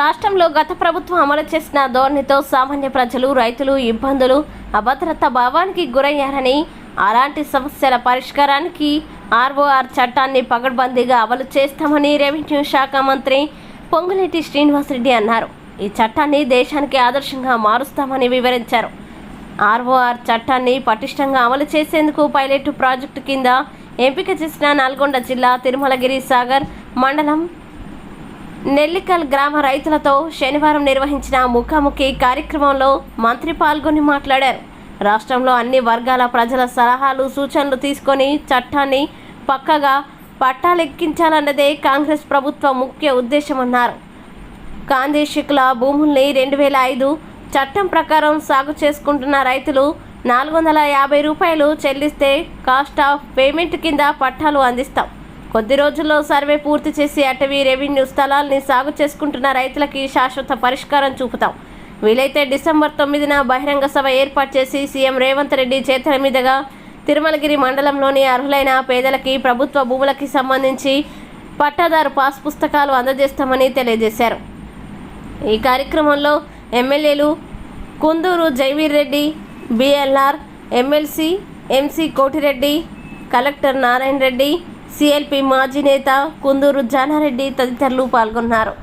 రాష్ట్రంలో గత ప్రభుత్వం అమలు చేసిన ధోరణితో సామాన్య ప్రజలు రైతులు ఇబ్బందులు అభద్రత భావానికి గురయ్యారని అలాంటి సమస్యల పరిష్కారానికి ఆర్ఓఆర్ చట్టాన్ని పగడ్బందీగా అమలు చేస్తామని రెవెన్యూ శాఖ మంత్రి పొంగులేటి శ్రీనివాసరెడ్డి అన్నారు. ఈ చట్టాన్ని దేశానికి ఆదర్శంగా మారుస్తామని వివరించారు. ఆర్ఓఆర్ చట్టాన్ని పటిష్టంగా అమలు చేసేందుకు పైలట్ ప్రాజెక్టు కింద ఎంపిక చేసిన నల్గొండ జిల్లా తిరుమలగిరి సాగర్ మండలం నెల్లికల్ గ్రామ రైతులతో శనివారం నిర్వహించిన ముఖాముఖి కార్యక్రమంలో మంత్రి పాల్గొని మాట్లాడారు. రాష్ట్రంలో అన్ని వర్గాల ప్రజల సలహాలు సూచనలు తీసుకొని చట్టాన్ని పక్కగా పట్టాలెక్కించాలన్నదే కాంగ్రెస్ ప్రభుత్వ ముఖ్య ఉద్దేశమన్నారు. కాందేశికుల భూముల్ని రెండు వేల ఐదు చట్టం ప్రకారం సాగు చేసుకుంటున్న రైతులు నాలుగు వందల యాభై రూపాయలు చెల్లిస్తే కాస్ట్ ఆఫ్ పేమెంట్ కింద పట్టాలు అందిస్తాం. కొద్ది రోజుల్లో సర్వే పూర్తి చేసి అటవీ రెవెన్యూ స్థలాల్ని సాగు చేసుకుంటున్న రైతులకి శాశ్వత పరిష్కారం చూపుతాం. వీలైతే డిసెంబర్ తొమ్మిదిన బహిరంగ సభ ఏర్పాటు చేసి సీఎం రేవంత్ రెడ్డి చేతుల మీదుగా తిరుమలగిరి మండలంలోని అర్హులైన పేదలకి ప్రభుత్వ భూములకి సంబంధించి పట్టాదారు పాస్ పుస్తకాలు అందజేస్తామని తెలియజేశారు. ఈ కార్యక్రమంలో ఎమ్మెల్యేలు Kunduru Jaiveer Reddy BLR MLC MC Kotireddy collector Narayana Reddy CLP మాజీ నేత కుందూరు జానారెడ్డి తదితరులు పాల్గొన్నారు.